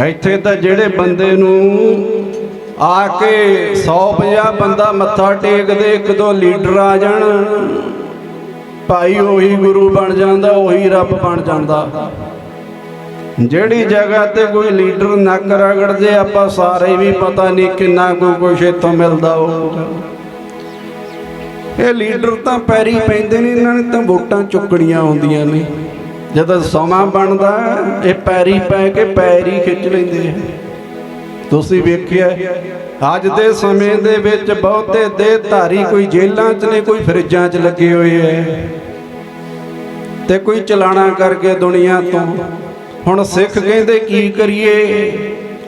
ਇੱਥੇ ਤਾਂ ਜਿਹੜੇ ਬੰਦੇ ਨੂੰ ਆ ਕੇ 150 ਬੰਦਾ ਮੱਥਾ ਟੇਕਦੇ, ਇੱਕ ਦੋ ਲੀਡਰ ਆ ਜਾਣ, ਭਾਈ ਉਹੀ ਗੁਰੂ ਬਣ ਜਾਂਦਾ, ਉਹੀ ਰੱਬ ਬਣ ਜਾਂਦਾ। ਜਿਹੜੀ ਜਗ੍ਹਾ ਤੇ ਕੋਈ ਲੀਡਰ ਨੱਕ ਰਗੜਦੇ, ਆਪਾਂ ਸਾਰੇ ਵੀ ਪਤਾ ਨਹੀਂ ਕਿੰਨਾ ਕੋਈ ਕੁਛ ਇੱਥੋਂ ਮਿਲਦਾ ਉਹ ਇਹ ਲੀਡਰ ਤਾਂ ਪੈਰੀ ਪੈਂਦੇ ਨੇ, ਇਹਨਾਂ ਨੇ ਤਾਂ ਵੋਟਾਂ ਚੁੱਕਣੀਆਂ ਹੁੰਦੀਆਂ ਨੇ। ਜਦੋਂ ਸਮਾਂ ਬਣਦਾ, ਇਹ ਪੈਰੀ ਪੈ ਕੇ ਪੈਰੀ ਖਿੱਚ ਲੈਂਦੇ ਤੁਸੀਂ ਵੇਖਿਆ, ਅੱਜ ਦੇ ਸਮੇਂ ਦੇ ਵਿੱਚ ਬਹੁਤੇ ਦੇ ਧਾਰੀ ਕੋਈ ਜੇਲ੍ਹਾਂ 'ਚ ਨੇ, ਕੋਈ ਫਰਿੱਜਾਂ 'ਚ ਲੱਗੇ ਹੋਏ ਐ ਤੇ ਕੋਈ ਚਲਾਣਾ ਕਰਕੇ ਦੁਨੀਆ ਤੋਂ। ਹੁਣ ਸਿੱਖ ਕਹਿੰਦੇ ਕੀ ਕਰੀਏ?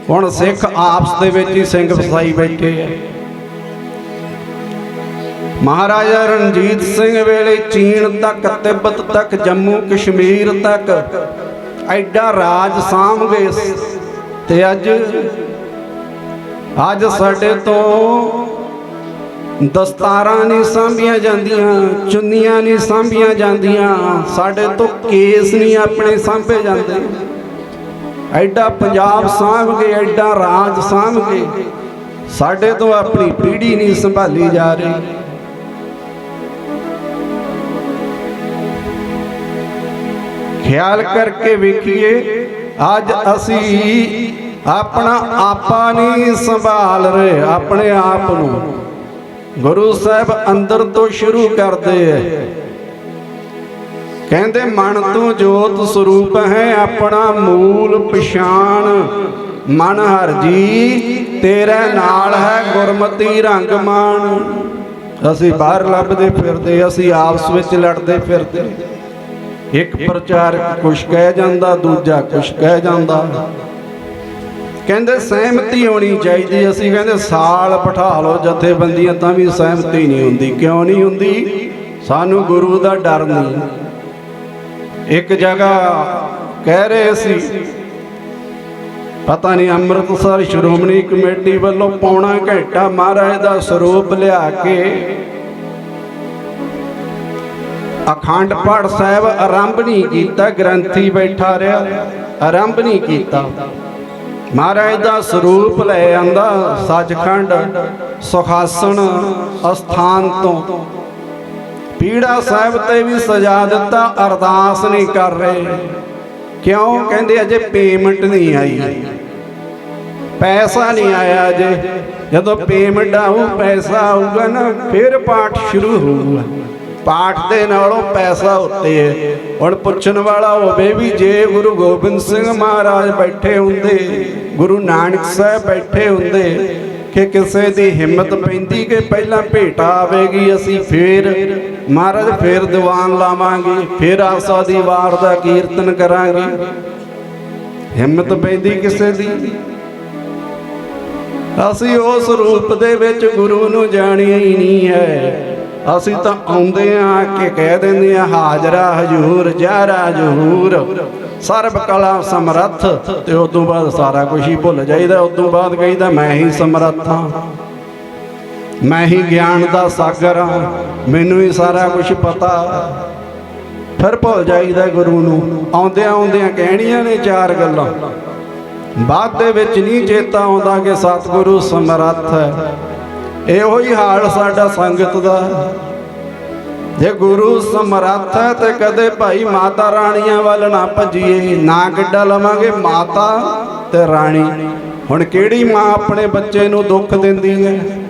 ਹੁਣ ਸਿੱਖ ਆਪਸ ਦੇ ਵਿੱਚ ਹੀ ਸਿੰਘ ਫਸਾਈ ਬੈਠੇ ਐ ਮਹਾਰਾਜਾ ਰਣਜੀਤ ਸਿੰਘ ਵੇਲੇ ਚੀਨ ਤੱਕ, ਤਿੱਬਤ ਤੱਕ, ਜੰਮੂ ਕਸ਼ਮੀਰ ਤੱਕ, ਐਡਾ ਰਾਜ ਸਾਂਭ ਗਏ ਤੇ ਅੱਜ ਅੱਜ ਸਾਡੇ ਤੋਂ ਦਸਤਾਰਾਂ ਨਹੀਂ ਸਾਂਭੀਆਂ ਜਾਂਦੀਆਂ, ਚੁੰਨੀਆਂ ਨਹੀਂ ਸਾਂਭੀਆਂ ਜਾਂਦੀਆਂ, ਸਾਡੇ ਤੋਂ ਕੇਸ ਨਹੀਂ ਆਪਣੇ ਸਾਂਭੇ ਜਾਂਦੇ। ਐਡਾ ਪੰਜਾਬ ਸਾਂਭ ਕੇ, ਐਡਾ ਰਾਜ ਸਾਂਭ ਕੇ, ਸਾਡੇ ਤੋਂ ਆਪਣੀ ਪੀੜ੍ਹੀ ਨਹੀਂ ਸੰਭਾਲੀ ਜਾ ਰਹੀ। ਖਿਆਲ ਕਰਕੇ ਵੇਖੀਏ, ਅੱਜ ਅਸੀਂ ਆਪਣਾ ਆਪਾ ਨਹੀਂ ਸੰਭਾਲ ਰਹੇ, ਆਪਣੇ ਆਪ ਨੂੰ। ਗੁਰੂ ਸਾਹਿਬ ਅੰਦਰ ਤੋਂ ਸ਼ੁਰੂ ਕਰਦੇ ਐ। ਕਹਿੰਦੇ, ਮਨ ਤੋਂ ਜੋਤ ਸਰੂਪ ਹੈ, ਆਪਣਾ ਮੂਲ ਪਛਾਣ। ਮਨ ਹਰ ਜੀ, ਤੇਰੇ ਨਾਲ ਹੈ ਗੁਰਮਤੀ ਰੰਗ ਮਾਨ ਅਸੀਂ ਬਾਹਰ ਲੱਭਦੇ ਫਿਰਦੇ, ਅਸੀਂ ਆਪਸ ਵਿੱਚ ਲੜਦੇ ਫਿਰਦੇ। ਇੱਕ ਪ੍ਰਚਾਰਕ ਕੁਛ ਕਹਿ ਜਾਂਦਾ, ਦੂਜਾ ਕੁਛ ਕਹਿ ਜਾਂਦਾ। ਕਹਿੰਦੇ, ਸਹਿਮਤੀ ਹੋਣੀ ਚਾਹੀਦੀ। ਅਸੀਂ ਕਹਿੰਦੇ, ਸਾਲ ਬਿਠਾ ਲਓ ਜਥੇਬੰਦੀਆਂ, ਤਾਂ ਵੀ ਸਹਿਮਤੀ ਨਹੀਂ ਹੁੰਦੀ। ਕਿਉਂ ਨਹੀਂ ਹੁੰਦੀ? ਸਾਨੂੰ ਗੁਰੂ ਦਾ ਡਰ ਨਹੀਂ। ਇੱਕ ਜਗ੍ਹਾ ਕਹਿ ਰਹੇ ਸੀ, ਪਤਾ ਨਹੀਂ ਅੰਮ੍ਰਿਤਸਰ ਸ਼੍ਰੋਮਣੀ ਕਮੇਟੀ ਵੱਲੋਂ ਪੌਣਾ ਘੰਟਾ ਮਹਾਰਾਜ ਦਾ ਸਰੂਪ ਲਿਆ ਕੇ ਅਖੰਡ ਪਾਠ ਸਾਹਿਬ ਆਰੰਭ ਨਹੀਂ ਕੀਤਾ, ਗ੍ਰੰਥੀ ਬੈਠਾ ਰਿਹਾ, ਆਰੰਭ ਨਹੀਂ ਕੀਤਾ। ਮਹਾਰਾਜ ਦਾ ਸਰੂਪ ਲੈ ਆਂਦਾ ਸੱਚਖੰਡ ਸੁਖਾਸਣ ਅਸਥਾਨ ਤੋਂ। ਪੀੜਾ ਸਾਹਿਬ ਤੇ ਵੀ ਸਜਾ ਦਿੱਤਾ, ਅਰਦਾਸ ਨਹੀਂ ਕਰ ਰਹੇ। ਕਿਉਂ? ਕਹਿੰਦੇ ਅਜੇ ਪੇਮੈਂਟ ਨਹੀਂ ਆਈ। ਪੈਸਾ ਨਹੀਂ ਆਇਆ ਅਜੇ। ਜਦੋਂ ਪੇਮੈਂਟ ਆਊ, ਪੈਸਾ ਆਊਗਾ ਨਾ, ਫਿਰ ਪਾਠ ਸ਼ੁਰੂ ਹੋਊਗਾ। ਪਾਠ ਦੇ ਨਾਲੋਂ ਪੈਸਾ ਉੱਤੇ ਹੈ। ਹੁਣ ਪੁੱਛਣ ਵਾਲਾ ਹੋਵੇ ਵੀ ਜੇ ਗੁਰੂ ਗੋਬਿੰਦ ਸਿੰਘ ਮਹਾਰਾਜ ਬੈਠੇ ਹੁੰਦੇ, ਗੁਰੂ ਨਾਨਕ ਸਾਹਿਬ ਬੈਠੇ ਹੁੰਦੇ, ਕਿ ਕਿਸੇ ਦੀ ਹਿੰਮਤ ਪੈਂਦੀ ਕਿ ਪਹਿਲਾਂ ਭੇਟਾ ਆਵੇਗੀ, ਅਸੀਂ ਫੇਰ ਮਹਾਰਾਜ ਫੇਰ ਦੀਵਾਨ ਲਾਵਾਂਗੇ, ਫੇਰ ਆਸਾ ਦੀ ਵਾਰ ਦਾ ਕੀਰਤਨ ਕਰਾਂਗੇ। ਹਿੰਮਤ ਪੈਂਦੀ ਕਿਸੇ ਦੀ? ਅਸੀਂ ਉਸ ਰੂਪ ਦੇ ਵਿੱਚ ਗੁਰੂ ਨੂੰ ਜਾਣਿਆ ਹੀ ਨਹੀਂ ਹੈ। ਅਸੀਂ ਤਾਂ ਆਉਂਦੇ ਆ ਕਿ ਕਹਿ ਦਿੰਦੇ ਆ ਹਾਜ਼ਰਾ ਹਜੂਰ ਜਾਰਾ ਜਹੂਰ। ਸਰਬ ਕਲਾ ਸਮਰੱਥ, ਤੇ ਉਸ ਤੋਂ ਬਾਅਦ ਸਾਰਾ ਕੁਝ ਹੀ ਭੁੱਲ ਜਾਈਦਾ ਉਸ ਤੋਂ ਬਾਅਦ ਕਹਿੰਦਾ, ਮੈਂ ਹੀ ਸਮਰੱਥ ਹਾਂ। ਮੈਂ ਹੀ ਗਿਆਨ ਦਾ ਸਾਗਰ ਹਾਂ, ਮੈਨੂੰ ਹੀ ਸਾਰਾ ਕੁਝ ਪਤਾ। ਫਿਰ ਭੁੱਲ ਜਾਈਦਾ ਗੁਰੂ ਨੂੰ, ਆਉਂਦਿਆਂ ਆਉਂਦਿਆਂ ਕਹਿਣੀਆਂ ਨੇ ਚਾਰ ਗੱਲਾਂ। ਬਾਅਦ ਦੇ ਵਿੱਚ ਨਹੀਂ ਚੇਤਾ ਆਉਂਦਾ ਕਿ ਸਤਿਗੁਰੂ ਸਮਰੱਥ ਹੈ। ਇਹੋ ਹੀ ਹਾਲ ਸਾਡਾ ਸੰਗਤ ਦਾ। ਜੇ ਗੁਰੂ ਸਮਰੱਥ ਹੈ ਤੇ ਕਦੇ ਭਾਈ ਮਾਤਾ ਰਾਣੀਆਂ ਵੱਲ ਨਾ ਭੱਜੀਏ, ਨਾ ਕਿੱਡਾ ਲਵਾਂਗੇ ਮਾਤਾ ਤੇ ਰਾਣੀ। ਹੁਣ ਕਿਹੜੀ ਮਾਂ ਆਪਣੇ ਬੱਚੇ ਨੂੰ ਦੁੱਖ ਦਿੰਦੀ ਹੈ?